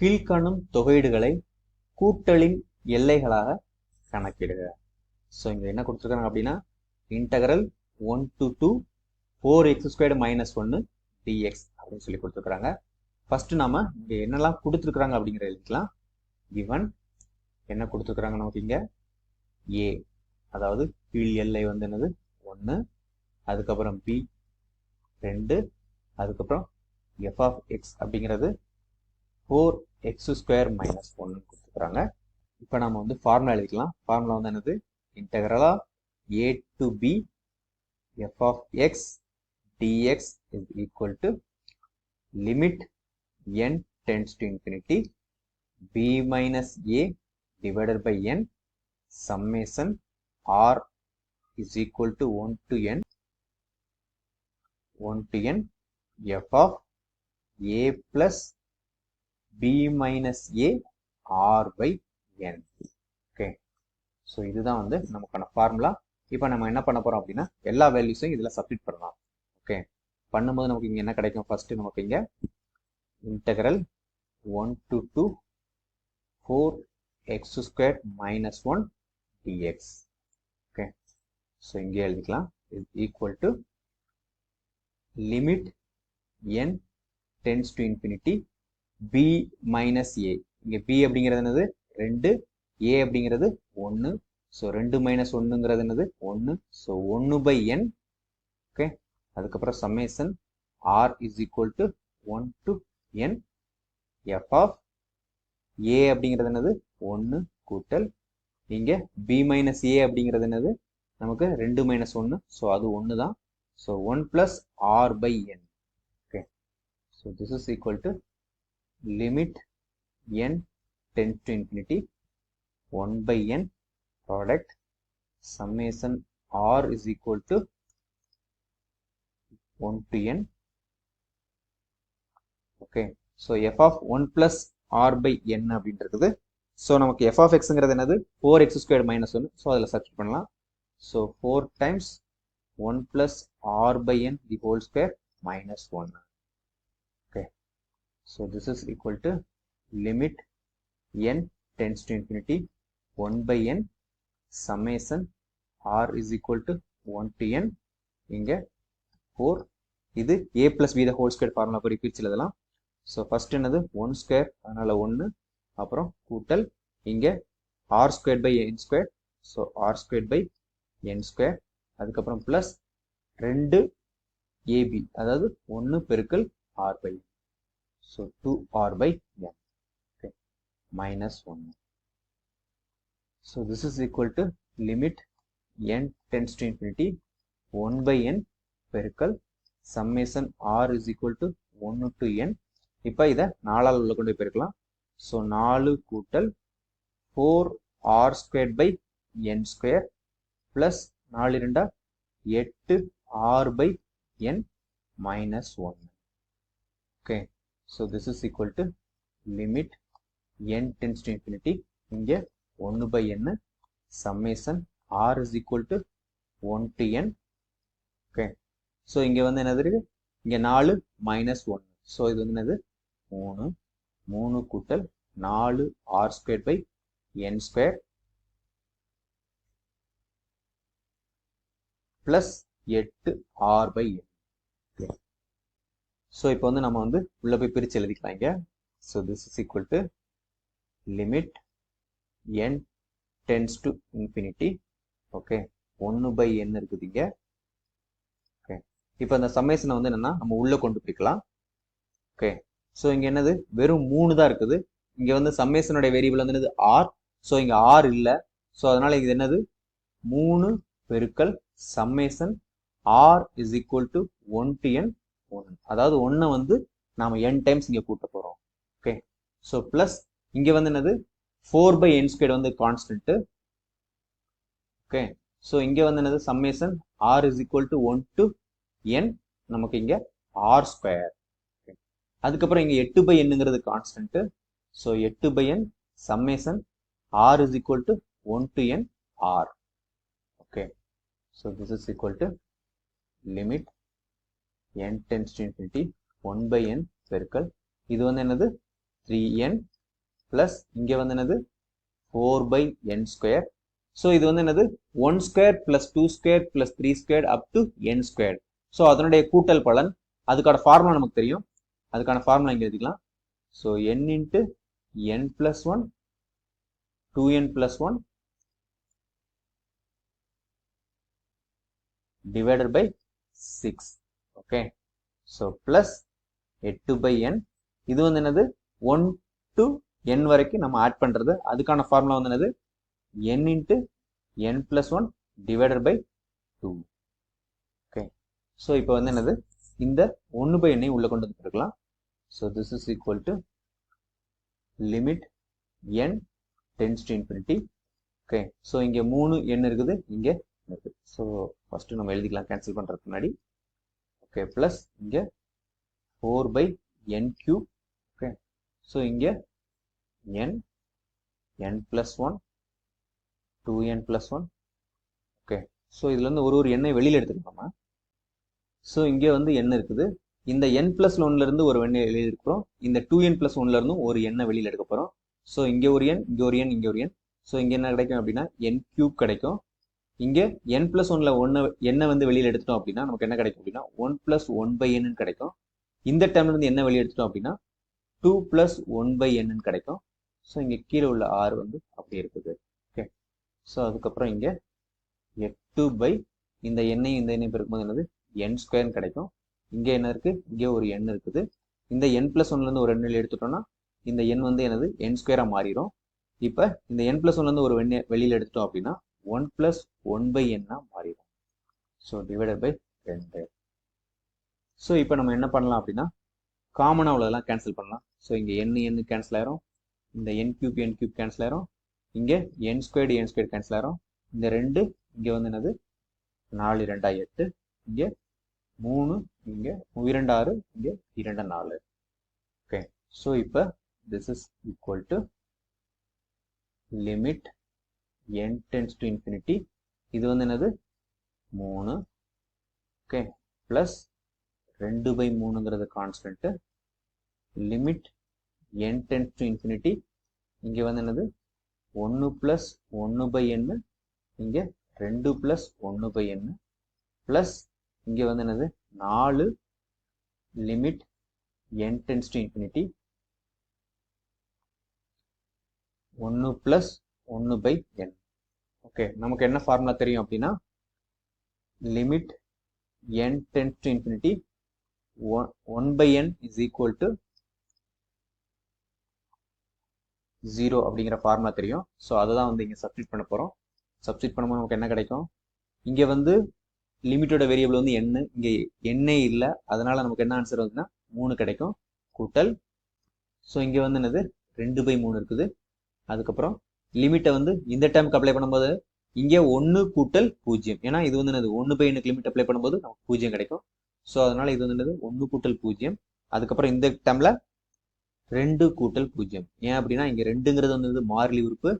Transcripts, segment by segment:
கீழ்காணும் தொகையீடுகளை கூட்டலின் எல்லைகளாக கணக்கிடுக. ஸோ இங்கே என்ன கொடுத்துருக்காங்க அப்படின்னா integral one to two four x squared minus ஒன்று டிஎக்ஸ் அப்படின்னு சொல்லி கொடுத்துருக்குறாங்க ஃபஸ்ட்டு நாம இங்கே என்னெல்லாம் கொடுத்துருக்குறாங்க அப்படிங்கிற எழுதிக்கலாம். கிவன் என்ன கொடுத்துருக்குறாங்க நமக்கு இங்கே? ஏ அதாவது கீழ் எல்லை வந்து என்னது? ஒன்று அதுக்கப்புறம் பி ரெண்டு. அதுக்கப்புறம் எஃப் ஆஃப் எக்ஸ் அப்படிங்கிறது ஃபோர் எக்ஸ் ஸ்கொயர் மைனஸ் ஒன்னு கொடுத்துருக்குறாங்க இப்போ நம்ம வந்து ஃபார்முலா எழுதிக்கலாம். ஃபார்முலா வந்து என்னது? இன்டகரலா a to b f of x dx is equal to limit n tends to infinity b minus a divided by n summation r is equal to one to n one to n f of a plus b minus a r by n okay so இதுதான் வந்து நமக்கான formula இப்போ நம்ம என்ன பண்ண போறோம் அப்படின்னா எல்லா வேல்யூஸையும் இதில் சப்மிட் பண்ணலாம். ஓகே பண்ணும்போது நமக்கு இங்கே என்ன கிடைக்கும்? ஃபர்ஸ்ட்டு நமக்கு இங்கே integral one to two four x square minus one dx okay so இங்கே எழுதிக்கலாம். இது equal to limit n tends to infinity b minus a இங்க b அப்படிங்கிறது என்னது? ரெண்டு. A அப்படிங்கிறது ஒன்று ஸோ ரெண்டு மைனஸ் ஒன்றுங்கிறது என்னது? ஒன்று ஸோ ஒன்று பை என் ஓகே அதுக்கப்புறம் summation r is equal to one to n f of a அப்படிங்கிறது என்னது? ஒன்று கூட்டல். இங்கே பி மைனஸ் ஏ அப்படிங்கிறது என்னது? நமக்கு ரெண்டு மைனஸ் ஒன்று ஸோ அது ஒன்று தான் so one plus r by n okay so this is equal to limit n tends to infinity one by n product summation r is equal to one to n okay so f of one plus r by n அப்படின்றது. So நமக்கு f of எக்ஸுங்கிறது என்னது? Four x square minus one so அதில் சப்ஸ்ட் பண்ணலாம். So four times one plus r by n the whole square minus one so this is equal to limit n tends to infinity one by n summation r is equal to one to n இங்கே four இது a plus b the whole square formula படி பிரிச்சு so so என்னது? One square அதனால ஒன்று அப்புறம் கூட்டல் இங்கே r square by n square so r square by n square அதுக்கப்புறம் ப்ளஸ் ரெண்டு ஏபி அதாவது ஒன்று பெருக்கல் r by n. Two r by n okay minus ஒன்று so this is equal to limit n tends to infinity one by n பெருக்கல் summation r is equal to ஒன்று to n இப்போ இதை நாலால் உள்ள கொண்டு போய் பெருக்கலாம். ஸோ நாலு கூட்டல் four r square by n square plus நாலு ரெண்டா எட்டு r by n minus one okay so this is equal to limit n tends to infinity இங்கே ஒன்று by n summation r is equal to one to n okay so இங்கே வந்து என்னது இருக்கு? இங்கே நாலு மைனஸ் ஒன்று ஸோ இது வந்து என்னது? மூணு. மூணு கூட்டல் நாலு r square by n square plus எட்டு ஆர் பை என் ஸோ இப்போ வந்து நம்ம வந்து உள்ளே போய் பிரித்து எழுதிக்கலாம் இங்கே. So this is equal to limit n tends to infinity okay ஒன்று பை என் இருக்குது இங்கே. ஓகே இப்போ அந்த சம்மேஷனை வந்து என்னென்னா நம்ம உள்ளே கொண்டு போய்க்கலாம். ஓகே ஸோ இங்கே என்னது? வெறும் மூணு தான் இருக்குது. இங்கே வந்து சம்மேஷனுடைய வேரியபிள் வந்து என்னது? ஆர் ஸோ இங்கே ஆர் இல்லை. ஸோ அதனால் இது என்னது? மூணு பெருக்கல் summation r is equal to one to n one அதாவது ஒன்றை வந்து நாம என் டைம்ஸ் இங்கே கூட்ட போகிறோம் ஓகே ஸோ ப்ளஸ் இங்கே வந்து என்னது? ஃபோர் பை என் ஸ்கொயர் வந்து கான்ஸ்டன்ட்டு ஓகே ஸோ இங்கே வந்து என்னது? Summation r is equal to one to n நமக்கு இங்கே ஆர் ஸ்கொயர் அதுக்கப்புறம் இங்கே எட்டு பை எண்ணுங்கிறது கான்ஸ்டன்ட்டு ஸோ எட்டு by n summation r is equal to one to n r okay so this is equal to limit n tends to infinity one by n பெருக்கல். இது வந்து என்னது? த்ரீ என் ப்ளஸ் இங்கே வந்து என்னது? Four by n square so இது வந்து என்னது? One square plus two square plus three square up to n square so அதனுடைய கூட்டல் பலன் அதுக்கான ஃபார்முலா நமக்கு தெரியும். அதுக்கான ஃபார்முலா இங்கே எழுதிக்கலாம். So n into n plus one two n plus one divided by 6 okay so plus எட்டு பை என் இது வந்து என்னது? ஒன் டு என் வரைக்கும் நம்ம ஆட் பண்ணுறது அதுக்கான ஃபார்முலா வந்து என்னது? N into n plus one divided by two okay so இப்போ வந்து என்னது? இந்த ஒன்று பை எண்ணை உள்ளே கொண்டு வந்துருக்கலாம் so this is equal to limit n tends to infinity okay so இங்கே மூணு எண் இருக்குது. இங்கே இருக்குது ஸோ ஃபஸ்ட்டு நம்ம எழுதிக்கலாம். கேன்சல் பண்ணுறதுக்கு முன்னாடி. ஓகே ப்ளஸ் இங்கே four by n cube okay so இங்கே n n plus one two n plus one okay so இதுலேருந்து ஒரு ஒரு எண்ணை வெளியில் எடுத்துக்கலாமா? ஸோ இங்கே வந்து எண்ணெய் இருக்குது. இந்த என் ப்ளஸ் ஒன்லேருந்து ஒரு எண்ணை வெளியில் இருக்கிறோம் இந்த டூ என் ப்ளஸ் ஒன்லேருந்தும் ஒரு எண்ணெய் வெளியில் எடுக்க போகிறோம் ஸோ இங்கே ஒரு எண் இங்கே ஒரு எண் இங்கே ஒரு எண் ஸோ இங்கே என்ன கிடைக்கும் அப்படின்னா என் கியூப் கிடைக்கும். இங்கே என் பிளஸ் ஒன்ல ஒன்று என்ன வந்து வெளியில் எடுத்துட்டோம் அப்படின்னா நமக்கு என்ன கிடைக்கும் அப்படின்னா one plus one by n கிடைக்கும். இந்த டேர்ம்ல இருந்து என்ன வெளியே எடுத்துட்டோம் அப்படின்னா two plus one by n கிடைக்கும். ஸோ இங்கே கீழே உள்ள ஆறு வந்து அப்படி இருக்குது. ஓகே ஸோ அதுக்கப்புறம் இங்கே எட்டு பை இந்த எண்ணையும் இந்த எண்ணையும் பெருக்கும்போது என்னது? என் ஸ்கொயர்னு கிடைக்கும். இங்கே என்ன இருக்கு? இங்கே ஒரு எண் இருக்குது. இந்த என் பிளஸ் ஒன்லேருந்து ஒரு எண்ணில் எடுத்துட்டோம்னா இந்த எண் வந்து எனது என் ஸ்கொயராக மாறிடும் இப்போ இந்த என் பிளஸ் ஒன்லேருந்து ஒரு எண்ணெய் வெளியில் எடுத்துட்டோம் அப்படின்னா ஒன் பிளஸ் ஒன் பை என்னா மாறிடும். ஸோ டிவைடட் பை ரெண்டு. ஸோ இப்போ நம்ம என்ன பண்ணலாம் அப்படின்னா காமனாக உள்ளதெல்லாம் கேன்சல் பண்ணலாம். ஸோ இங்கே என் என் கேன்சல் ஆயிரும். இந்த n cube n cube cancel ஆயிரும். இங்கே n squared n squared cancel ஆயிரும். இந்த ரெண்டு இங்கே வந்து என்னது? நாலு இரண்டா எட்டு. இங்கே மூணு இங்கே இரண்டு ஆறு. இங்கே இரண்டு நாலு. ஓகே ஸோ இப்போ this is equal to limit n tends to infinity இது வந்து என்னது? மூணு. ஓகே ப்ளஸ் ரெண்டு by மூணுங்கிறது constant limit n tends to infinity இங்கே வந்து என்னது? ஒன்று ப்ளஸ் ஒன்று பை எண்ணு இங்கே ரெண்டு ப்ளஸ் ஒன்று பை எண்ணு ப்ளஸ் இங்கே வந்து என்னது? நாலு. Limit n tends to infinity ஒன்று ப்ளஸ் ஒன்று பை என் ஓகே நமக்கு என்ன ஃபார்முலா தெரியும் அப்படின்னா limit n tends to infinity one one by n is equal to zero அப்படிங்கிற ஃபார்முலா தெரியும். ஸோ அதை தான் வந்து இங்கே சப்ஸ்டிட் பண்ண போகிறோம் சப்ஸ்டிட் பண்ணும்போது நமக்கு என்ன கிடைக்கும்? இங்கே வந்து லிமிட்டோட வேரியபிள் வந்து எண்ணு இங்கே எண்ணே இல்லை. அதனால நமக்கு என்ன ஆன்சர் வந்துன்னா மூணு கிடைக்கும். கூட்டல். ஸோ இங்கே வந்து என்னது? ரெண்டு பை மூணு இருக்குது. அதுக்கப்புறம் லிமிட்டை வந்து இந்த டைமுக்கு அப்ளை பண்ணும்போது இங்கே ஒன்று கூட்டல் பூஜ்ஜியம். ஏன்னா இது வந்து என்னது? ஒன்று பை எண்ணுக்கு லிமிட் அப்ளை பண்ணும்போது நமக்கு பூஜ்ஜியம் கிடைக்கும். ஸோ அதனால இது வந்து என்னது? ஒன்று கூட்டல் பூஜ்ஜியம். அதுக்கப்புறம் இந்த டைமில் ரெண்டு கூட்டல் பூஜ்ஜியம். ஏன் அப்படின்னா இங்கே ரெண்டுங்கிறது வந்து மாறிலி உறுப்பு.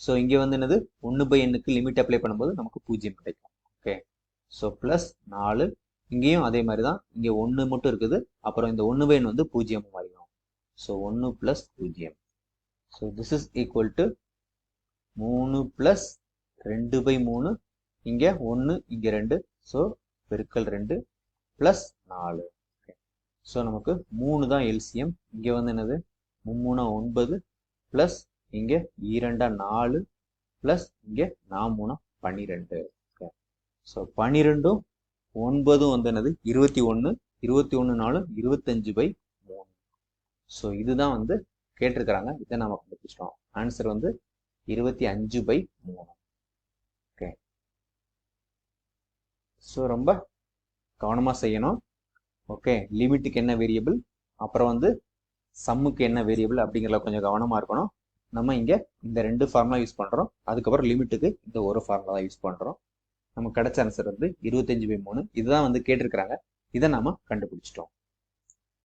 ஸோ இங்கே வந்து என்னது? ஒன்று பை எண்ணுக்கு லிமிட் அப்ளை பண்ணும்போது நமக்கு பூஜ்ஜியம் கிடைக்கும். ஓகே ஸோ ப்ளஸ் நாலு. இங்கேயும் அதே மாதிரி தான் இங்கே ஒன்று மட்டும் இருக்குது. அப்புறம் இந்த ஒன்று பை எண் வந்து பூஜ்ஜியம் மாறிடும். ஸோ ஒன்று ப்ளஸ் பூஜ்ஜியம். So this is equal to மூணு ப்ளஸ் ரெண்டு பை மூணு இங்கே ஒன்று இங்கே ரெண்டு. ஸோ பெருக்கல் ரெண்டு ப்ளஸ் நாலு. ஸோ நமக்கு மூணு தான் எல்சிஎம் இங்கே வந்து என்னது? மும்மூணா ஒன்பது ப்ளஸ் இங்கே இரண்டா நாலு ப்ளஸ் இங்கே நாமூணா பன்னிரெண்டு ஸோ பன்னிரெண்டும் ஒன்பதும் வந்து என்னது? இருபத்தி ஒன்று இருபத்தி ஒன்று நாலும் இருபத்தஞ்சு பை மூணு. ஸோ இதுதான் வந்து கேட்டிருக்கிறாங்க. இதை நம்ம கண்டுபிடிச்சிட்டோம். ஆன்சர் வந்து இருபத்தி அஞ்சு பை மூணு. ஓகே ஸோ ரொம்ப கவனமாக செய்யணும். ஓகே லிமிட்டுக்கு என்ன வேரியபிள் அப்புறம் வந்து சம்முக்கு என்ன வேரியபிள் அப்படிங்கிறத கொஞ்சம் கவனமாக இருக்கணும். நம்ம இங்கே இந்த ரெண்டு ஃபார்முலா யூஸ் பண்ணுறோம் அதுக்கப்புறம் லிமிட்டுக்கு இந்த ஒரு ஃபார்முலா தான் யூஸ் பண்ணுறோம் நமக்கு கிடைச்ச ஆன்சர் வந்து இருபத்தஞ்சு பை மூணு. இதுதான் வந்து கேட்டிருக்கிறாங்க. இதை நாம கண்டுபிடிச்சிட்டோம்.